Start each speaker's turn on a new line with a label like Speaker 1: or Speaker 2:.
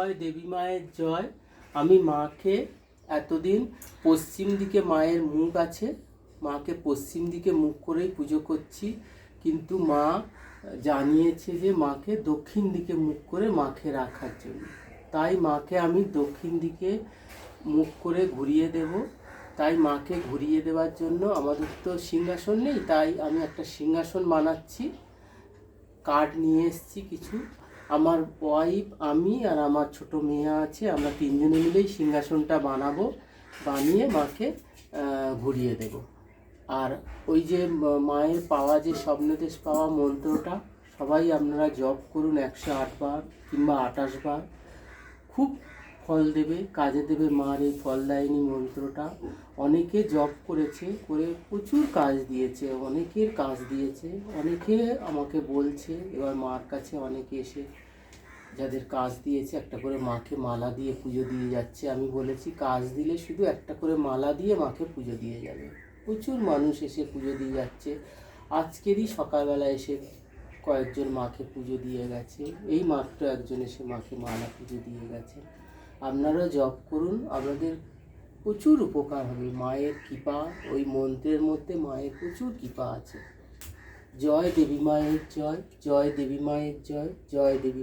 Speaker 1: জয়, দেবী মায়ের জয়। আমি মাকে এতদিন পশ্চিম দিকে মায়ের মুখ আছে, মাকে পশ্চিম দিকে মুখ করেই পুজো করছি। কিন্তু মা জানিয়েছে যে মাকে দক্ষিণ দিকে মুখ করে মাকে রাখার জন্য। তাই মাকে আমি দক্ষিণ দিকে মুখ করে ঘুরিয়ে দেব। তাই মাকে ঘুরিয়ে দেওয়ার জন্য আমাদের তো সিংহাসন নেই, তাই আমি একটা সিংহাসন বানাচ্ছি। কার্ড নিয়ে এসেছি কিছু। আমার ওয়াইফ আমি আর আমার ছোট মেয়ে আছে, আমরা তিনজনে মিলেই সিংহাসনটা বানাবো, বানিয়ে মাকে ঘুরিয়ে দেব। আর ওই যে মায়ের পাওয়া যে স্বপ্নদেশ পাওয়া মন্ত্রটা, সবাই আপনারা জপ করুন একশো আটবার কিংবা আঠাশ বার। খুব ফল দেবে, কাজে দেবে মার এই ফলদায়িনী মন্ত্রটা। অনেকে জপ করেছে, করে প্রচুর কাজ দিয়েছে, অনেকের কাজ দিয়েছে, অনেকে আমাকে বলছে, এবার মার কাছে অনেকে এসে যাদের কাজ দিয়েছে, একটা করে মাকে মালা দিয়ে পুজো দিয়ে যাচ্ছে। আমি বলেছি, কাজ দিলে শুধু একটা করে মালা দিয়ে মাকে পুজো দিয়ে যাবে। প্রচুর মানুষ এসে পুজো দিয়ে যাচ্ছে। আজকেরই সকালবেলা এসে কয়েকজন মাকে পুজো দিয়ে গেছে। এই মাত্র একজন এসে মাকে মালা পুজো দিয়ে গেছে। আপনারা জপ করুন, আপনাদের প্রচুর উপকার হবে। মায়ের কৃপা, ওই মন্ত্রের মধ্যে মায়ের প্রচুর কৃপা আছে। জয় দেবী মায়ের জয় জয় দেবী মায়ের জয় জয় দেবী